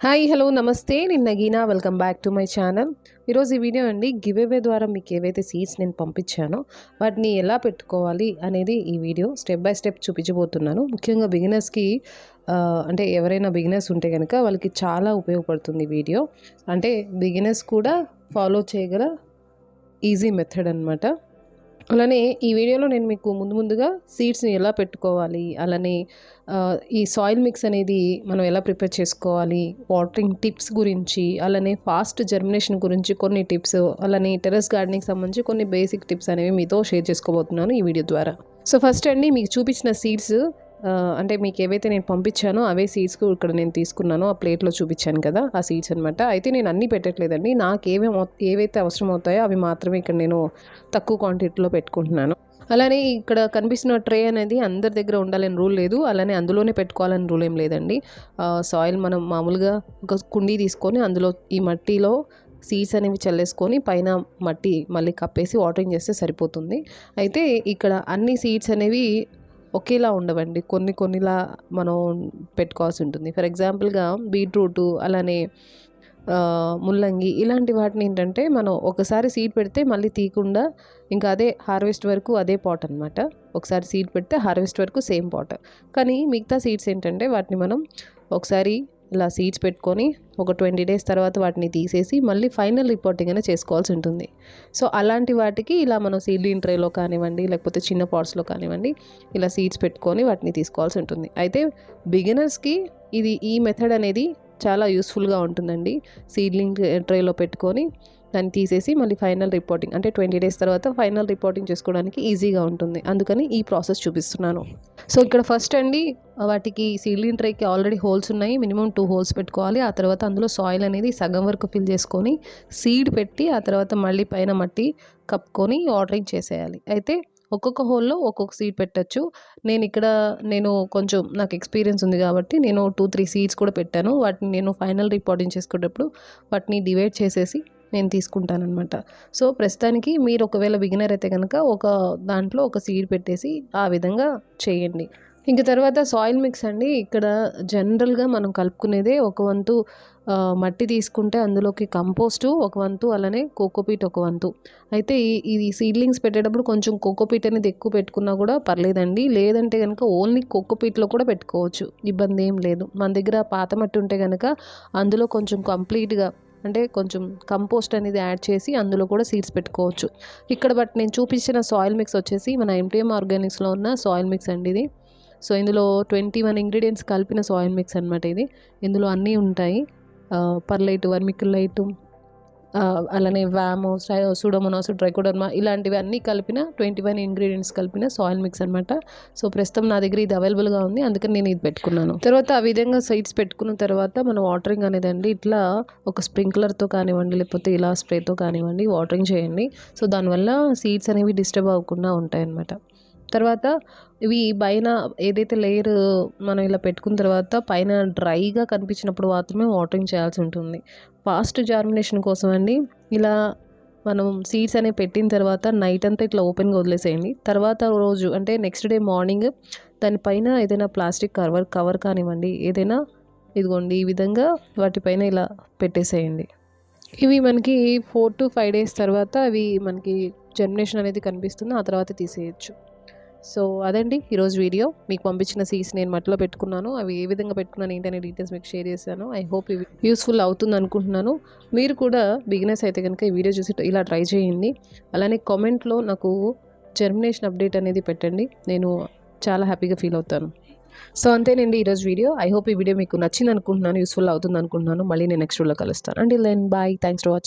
Hi hello నమస్తే. నేను Nagina. Welcome back to my channel. ఈరోజు ఈ వీడియో అండి గివ్ అవే ద్వారా మీకు ఏవైతే సీడ్స్ నేను పంపించానో వాటిని ఎలా పెట్టుకోవాలి అనేది ఈ వీడియో స్టెప్ బై స్టెప్ చూపించబోతున్నాను. ముఖ్యంగా బిగినర్స్కి అంటే ఎవరైనా బిగినర్స్ ఉంటే కనుక వాళ్ళకి చాలా ఉపయోగపడుతుంది వీడియో. అంటే బిగినర్స్ కూడా ఫాలో చేయగల ఈజీ మెథడ్ అనమాట అలానే ఈ వీడియోలో నేను మీకు ముందు ముందుగా సీడ్స్ని ఎలా పెట్టుకోవాలి అలానే ఈ సాయిల్ మిక్స్ అనేది మనం ఎలా ప్రిపేర్ చేసుకోవాలి వాటరింగ్ టిప్స్ గురించి అలానే ఫాస్ట్ జర్మినేషన్ గురించి కొన్ని టిప్స్ అలానే టెర్రస్ గార్డెనింగ్ సంబంధించి కొన్ని బేసిక్ టిప్స్ అనేవి మీతో షేర్ చేసుకోబోతున్నాను ఈ వీడియో ద్వారా. సో ఫస్ట్ అండి మీకు చూపించిన సీడ్స్ అంటే మీకు ఏవైతే నేను పంపించానో అవే సీడ్స్ ఇక్కడ నేను తీసుకున్నానో ఆ ప్లేట్లో చూపించాను కదా ఆ సీడ్స్ అనమాట అయితే నేను అన్నీ పెట్టట్లేదండి. నాకు ఏమేమి ఏవైతే అవసరం అవుతాయో అవి మాత్రమే ఇక్కడ నేను తక్కువ క్వాంటిటీలో పెట్టుకుంటున్నాను. అలానే ఇక్కడ కనిపిస్తున్న ట్రే అనేది అందరి దగ్గర ఉండాలని రూల్ లేదు. అలానే అందులోనే పెట్టుకోవాలని రూల్ ఏం లేదండి. సాయిల్ మనం మామూలుగా ఒక కుండీ తీసుకొని అందులో ఈ మట్టిలో సీడ్స్ అనేవి చల్లేసుకొని పైన మట్టి మళ్ళీ కప్పేసి వాటరింగ్ చేస్తే సరిపోతుంది. అయితే ఇక్కడ అన్ని సీడ్స్ అనేవి ఒకేలా ఉండవండి. కొన్ని కొన్నిలా మనం పెట్టుకోవాల్సి ఉంటుంది. ఫర్ ఎగ్జాంపుల్గా బీట్రూట్ అలానే ముల్లంగి ఇలాంటి వాటిని ఏంటంటే మనం ఒకసారి సీడ్ పెడితే మళ్ళీ తీయకుండా ఇంకా అదే హార్వెస్ట్ వరకు అదే పాట్ అనమాట ఒకసారి సీడ్ పెడితే హార్వెస్ట్ వరకు సేమ్ పాట్. కానీ మిగతా సీడ్స్ ఏంటంటే వాటిని మనం ఒకసారి ఇలా సీడ్స్ పెట్టుకొని ఒక ట్వంటీ డేస్ తర్వాత వాటిని తీసేసి మళ్ళీ ఫైనల్ రిపోర్టింగ్ అనేది చేసుకోవాల్సి ఉంటుంది. సో అలాంటి వాటికి ఇలా మనం సీడ్లింగ్ ట్రేలో కానివ్వండి లేకపోతే చిన్న పాట్స్లో కానివ్వండి ఇలా సీడ్స్ పెట్టుకొని వాటిని తీసుకోవాల్సి ఉంటుంది. అయితే బిగినర్స్కి ఇది ఈ మెథడ్ అనేది చాలా యూస్ఫుల్గా ఉంటుందండి. సీడ్లింగ్ ట్రేలో పెట్టుకొని దాన్ని తీసేసి మళ్ళీ ఫైనల్ రిపోర్టింగ్ అంటే ట్వంటీ డేస్ తర్వాత ఫైనల్ రిపోర్టింగ్ చేసుకోవడానికి ఈజీగా ఉంటుంది. అందుకని ఈ ప్రాసెస్ చూపిస్తున్నాను. సో ఇక్కడ ఫస్ట్ అండి వాటికి సీడ్లింగ్ ట్రేకి ఆల్రెడీ హోల్స్ ఉన్నాయి. మినిమం టూ హోల్స్ పెట్టుకోవాలి. ఆ తర్వాత అందులో సాయిల్ అనేది సగం వరకు ఫిల్ చేసుకొని సీడ్ పెట్టి ఆ తర్వాత మళ్ళీ పైన మట్టి కప్పుకొని వాటరింగ్ చేసేయాలి. అయితే ఒక్కొక్క హోల్లో ఒక్కొక్క సీడ్ పెట్టచ్చు. నేను ఇక్కడ నేను కొంచెం నాకు ఎక్స్పీరియన్స్ ఉంది కాబట్టి నేను టూ త్రీ సీడ్స్ కూడా పెట్టాను. వాటిని నేను ఫైనల్ రిపోర్టింగ్ చేసుకునేటప్పుడు వాటిని డివైడ్ చేసేసి నేను తీసుకుంటానమాట సో ప్రస్తుతానికి మీరు ఒకవేళ బిగినర్ అయితే కనుక ఒక దాంట్లో ఒక సీడ్ పెట్టేసి ఆ విధంగా చేయండి. ఇంక తర్వాత సాయిల్ మిక్స్ అండి. ఇక్కడ జనరల్గా మనం కలుపుకునేదే ఒక వంతు మట్టి తీసుకుంటే అందులోకి కంపోస్టు ఒక వంతు అలానే కోకోపీట్ ఒక వంతు. అయితే ఈ ఇది సీడ్లింగ్స్ పెట్టేటప్పుడు కొంచెం కోకోపీట్ అనేది ఎక్కువ పెట్టుకున్నా కూడా పర్లేదండి. లేదంటే కనుక ఓన్లీ కోకోపీట్లో కూడా పెట్టుకోవచ్చు. ఇబ్బంది ఏం లేదు. మన దగ్గర పాత మట్టి ఉంటే కనుక అందులో కొంచెం కంప్లీట్గా అంటే కొంచెం కంపోస్ట్ అనేది యాడ్ చేసి అందులో కూడా సీడ్స్ పెట్టుకోవచ్చు. ఇక్కడ బట్ నేను చూపించిన సాయిల్ మిక్స్ వచ్చేసి మన ఎంటీఎం ఆర్గానిక్స్లో ఉన్న సాయిల్ మిక్స్ అండి ఇది. సో ఇందులో ట్వంటీ వన్ ఇంగ్రీడియంట్స్ కలిపిన సాయిల్ మిక్స్ అనమాట ఇది. ఇందులో అన్నీ ఉంటాయి. పర్లైట్ లైటు అలానే వ్యామో సూడోమోనాస్ ట్రైకోడర్మా ఇలాంటివి అన్నీ కలిపిన ట్వంటీ వన్ ఇంగ్రీడియంట్స్ కలిపిన సాయిల్ మిక్స్ అనమాట సో ప్రస్తుతం నా దగ్గర ఇది అవైలబుల్గా ఉంది. అందుకని నేను ఇది పెట్టుకున్నాను. తర్వాత ఆ విధంగా సైడ్స్ పెట్టుకున్న తర్వాత మనం వాటరింగ్ అనేది అండి ఇట్లా ఒక స్ప్రింక్లర్తో కానివ్వండి లేకపోతే ఇలా స్ప్రేతో కానివ్వండి వాటరింగ్ చేయండి. సో దానివల్ల సీడ్స్ అనేవి డిస్టర్బ్ అవ్వకుండా ఉంటాయి అన్నమాట తర్వాత ఇవి పైన ఏదైతే లేయర్ మనం ఇలా పెట్టుకున్న తర్వాత పైన డ్రైగా కనిపించినప్పుడు మాత్రమే వాటరింగ్ చేయాల్సి ఉంటుంది. ఫాస్ట్ జార్మినేషన్ కోసం అండి. ఇలా మనం సీడ్స్ అనేవి పెట్టిన తర్వాత నైట్ అంతా ఇట్లా ఓపెన్గా వదిలేసేయండి. తర్వాత రోజు అంటే నెక్స్ట్ డే మార్నింగ్ దానిపైన ఏదైనా ప్లాస్టిక్ కవర్ కవర్ కానివ్వండి ఏదైనా ఇదిగోండి ఈ విధంగా వాటిపైన ఇలా పెట్టేసేయండి. ఇవి మనకి ఫోర్ టు ఫైవ్ డేస్ తర్వాత అవి మనకి జర్మినేషన్ అనేది కనిపిస్తుంది. ఆ తర్వాత తీసేయచ్చు. సో అదండి ఈరోజు వీడియో. మీకు పంపించిన సీడ్స్ నేను మట్టిలో పెట్టుకున్నాను. అవి ఏ విధంగా పెట్టుకున్నాను ఏంటనే డీటెయిల్స్ మీకు షేర్ చేశాను. ఐ హోప్ ఇవి యూస్ఫుల్ అవుతుంది అనుకుంటున్నాను. మీరు కూడా బిగినర్స్ అయితే కనుక ఈ వీడియో చూసి ఇలా ట్రై చేయండి. అలానే కామెంట్లో నాకు జర్మినేషన్ అప్డేట్ అనేది పెట్టండి. నేను చాలా హ్యాపీగా ఫీల్ అవుతాను. సో అంతేనండి ఈరోజు వీడియో. ఐ హోప్ ఈ వీడియో మీకు నచ్చింది అనుకుంటున్నాను యూస్ఫుల్ అవుతుంది అనుకుంటున్నాను. మళ్ళీ నేను నెక్స్ట్ వీడియోలో కలుస్తాను. అండి then bye thanks for watching